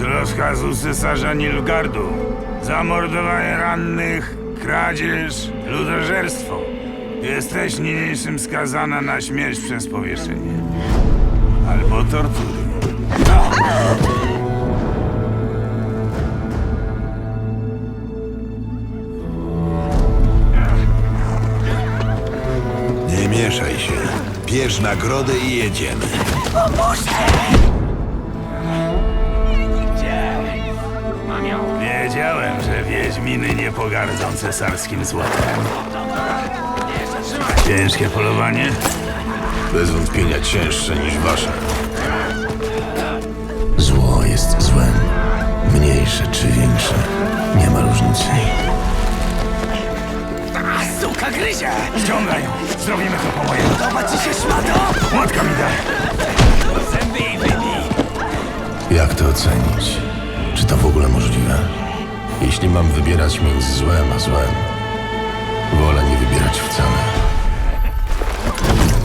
rozkazu cesarza Nilfgardu. Zamordowanie rannych, kradzież, ludożerstwo. Jesteś niniejszym skazana na śmierć przez powieszenie. Albo tortury. Nie mieszaj się. Bierz nagrodę i jedziemy. Wiedziałem, Wiedźminy nie pogardzą cesarskim złotem. Ciężkie polowanie? Bez wątpienia cięższe niż wasze. Zło jest złem. Mniejsze czy większe. Nie ma różnicy. Suka gryzie! Ściągaj ją! Zrobimy to po mojemu. Podoba ci się szmato? Młotka mi daj! Zęby i wybij! Jak to ocenić? Czy to w ogóle możliwe? Jeśli mam wybierać między złem a złem, wolę nie wybierać wcale.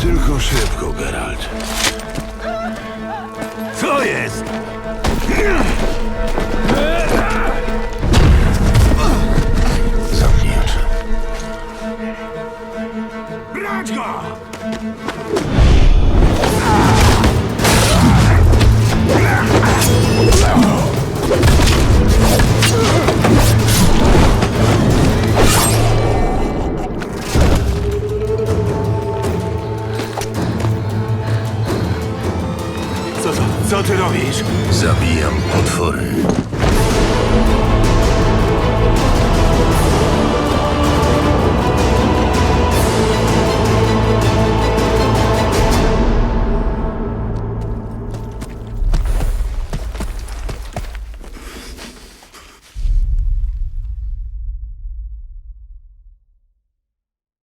Tylko szybko, Geralt. Co jest? Co, ty robisz? Zabijam potwory.